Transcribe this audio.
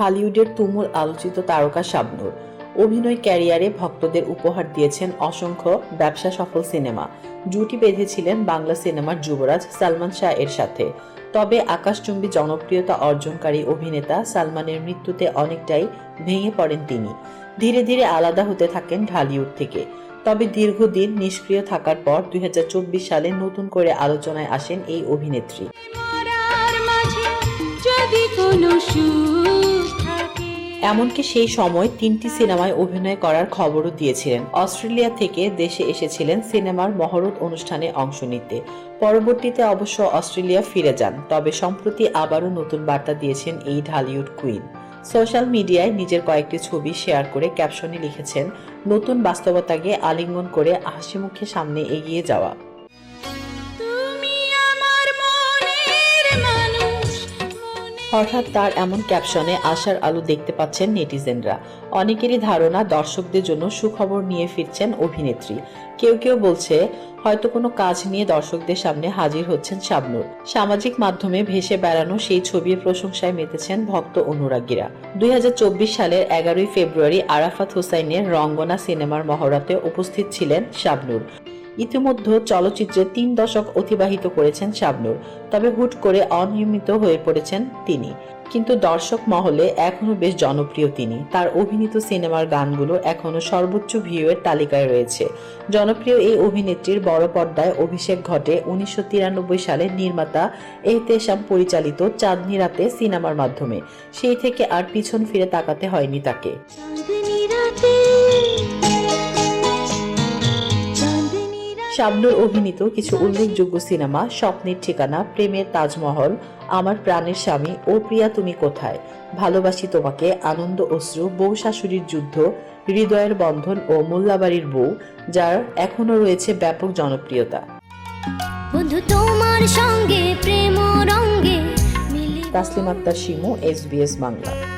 ঢালিউডের তুমুল আলোচিত তারকা শাবনূর। অভিনয় ক্যারিয়ারে ভক্তদের উপহার দিয়েছেন অসংখ্য ব্যবসা সফল সিনেমা। জুটি বেঁধেছিলেন বাংলা সিনেমার যুবরাজ সালমান শাহ এর সাথে। তবে আকাশচুম্বী জনপ্রিয়তা অর্জনকারী অভিনেতা সালমানের মৃত্যুতে অনেকটাই ভেঙে পড়েন তিনি। ধীরে ধীরে আলাদা হতে থাকেন ঢালিউড থেকে। তবে দীর্ঘদিন নিষ্ক্রিয় থাকার পর দুই হাজার চব্বিশ সালে নতুন করে আলোচনায় আসেন এই অভিনেত্রী। এমনকি সেই সময় তিনটি সিনেমায় অভিনয় করার খবরও দিয়েছিলেন। অস্ট্রেলিয়া থেকে দেশে এসেছিলেন সিনেমার মহরত অনুষ্ঠানে অংশ নিতে। পরবর্তীতে অবশ্য অস্ট্রেলিয়া ফিরে যান, তবে সম্প্রতি আবারও নতুন বার্তা দিয়েছেন এই ঢালিউড কুইন। সোশ্যাল মিডিয়ায় নিজের কয়েকটি ছবি শেয়ার করে ক্যাপশনে লিখেছেন, নতুন বাস্তবতাকে আলিঙ্গন করে হাসি মুখে সামনে এগিয়ে যাওয়া। হঠাৎ তার এমন ক্যাপশনে আশার আলো দেখতে পাচ্ছেন নেটিজেনরা। অনেকেরই ধারণা দর্শকদের জন্য সুখবর নিয়ে ফিরছেন অভিনেত্রী। কেউ কেউ বলছে, হয়তো কোনো কাজ নিয়ে দর্শকদের সামনে হাজির হচ্ছেন শাবনূর। সামাজিক মাধ্যমে ভেসে বেড়ানো সেই ছবির প্রশংসায় মেতেছেন ভক্ত অনুরাগীরা। দুই হাজার চব্বিশ সালের এগারোই ফেব্রুয়ারি আরাফাত হোসাইনের রঙ্গনা সিনেমার মহড়াতে উপস্থিত ছিলেন শাবনূর। ইতিমধ্যে চলচ্চিত্রে তিন দশক অতিবাহিত করেছেন শাবনূর, তবে হুট করে অনিয়মিত হয়ে পড়েছেন তিনি। কিন্তু দর্শক মহলে এখনও বেশ জনপ্রিয় তিনি। তার অভিনীত সিনেমার গানগুলো এখনও সর্বোচ্চ ভিউয়ের তালিকায় রয়েছে। জনপ্রিয় এই অভিনেত্রীর বড় পর্দায় অভিষেক ঘটে উনিশশো তিরানব্বই সালে নির্মাতা এহতেশাম পরিচালিত চাঁদনি রাতে সিনেমার মাধ্যমে। সেই থেকে আর পিছন ফিরে তাকাতে হয়নি তাকে। শাবনুর অভিনীত কিছু উল্লেখযোগ্য সিনেমা স্বপ্নের ঠিকানা প্রেমের তাজমহল আমার প্রাণের স্বামী ও প্রিয়া তুমি কোথায়? ভালোবাসি তোমাকে আনন্দ অশ্রু বউ শাশুড়ির যুদ্ধ হৃদয়ের বন্ধন ও মোল্লাবাড়ির বউ যার এখনও রয়েছে ব্যাপক জনপ্রিয়তা। বন্ধু তোমার সঙ্গে প্রেম রঙ্গে তাসলিম আক্তার শিমু এসবিএস বাংলা।